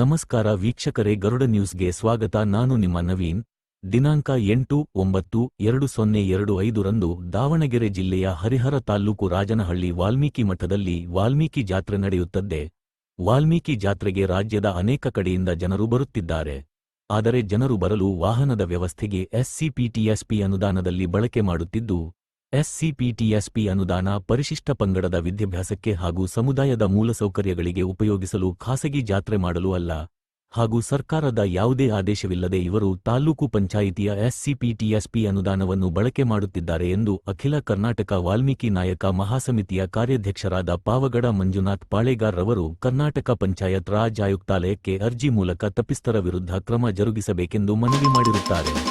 ನಮಸ್ಕಾರ ವೀಕ್ಷಕರೇ, ಗರುಡ ನ್ಯೂಸ್ಗೆ ಸ್ವಾಗತ. ನಾನು ನಿಮ್ಮ ನವೀನ್. ದಿನಾಂಕ ಎಂಟು ಒಂಬತ್ತು ಎರಡು ಸೊನ್ನೆ ಎರಡು ಐದರಂದು ದಾವಣಗೆರೆ ಜಿಲ್ಲೆಯ ಹರಿಹರ ತಾಲ್ಲೂಕು ರಾಜನಹಳ್ಳಿ ವಾಲ್ಮೀಕಿ ಮಠದಲ್ಲಿ ವಾಲ್ಮೀಕಿ ಜಾತ್ರೆ ನಡೆಯುತ್ತದೆ. ವಾಲ್ಮೀಕಿ ಜಾತ್ರೆಗೆ ರಾಜ್ಯದ ಅನೇಕ ಕಡೆಯಿಂದ ಜನರು ಬರುತ್ತಿದ್ದಾರೆ. ಆದರೆ ಜನರು ಬರಲು ವಾಹನದ ವ್ಯವಸ್ಥೆಗೆ ಎಸ್ಸಿಪಿಟಿಎಸ್ಪಿ ಅನುದಾನದಲ್ಲಿ ಬಳಕೆ ಮಾಡುತ್ತಿದ್ದು ಎಸ್ಸಿಪಿಟಿಎಸ್ಪಿ ಅನುದಾನ ಪರಿಶಿಷ್ಟ ಪಂಗಡದ ವಿದ್ಯಾಭ್ಯಾಸಕ್ಕೆ ಹಾಗೂ ಸಮುದಾಯದ ಮೂಲಸೌಕರ್ಯಗಳಿಗೆ ಉಪಯೋಗಿಸಲು ಖಾಸಗಿ ಜಾತ್ರೆ ಮಾಡಲು ಅಲ್ಲ. ಹಾಗೂ ಸರ್ಕಾರದ ಯಾವುದೇ ಆದೇಶವಿಲ್ಲದೆ ಇವರು ತಾಲ್ಲೂಕು ಪಂಚಾಯಿತಿಯ ಎಸ್ಸಿಪಿಟಿಎಸ್ಪಿ ಅನುದಾನವನ್ನು ಬಳಕೆ ಮಾಡುತ್ತಿದ್ದಾರೆ ಎಂದು ಅಖಿಲ ಕರ್ನಾಟಕ ವಾಲ್ಮೀಕಿ ನಾಯಕ ಮಹಾಸಮಿತಿಯ ಕಾರ್ಯಾಧ್ಯಕ್ಷರಾದ ಪಾವಗಡ ಮಂಜುನಾಥ್ ಪಾಳೇಗಾರ್ ರವರು ಕರ್ನಾಟಕ ಪಂಚಾಯತ್ ರಾಜ್ ಆಯುಕ್ತಾಲಯಕ್ಕೆ ಅರ್ಜಿ ಮೂಲಕ ತಪ್ಪಿಸ್ಥರ ವಿರುದ್ಧ ಕ್ರಮ ಜರುಗಿಸಬೇಕೆಂದು ಮನವಿ ಮಾಡಿರುತ್ತಾರೆ.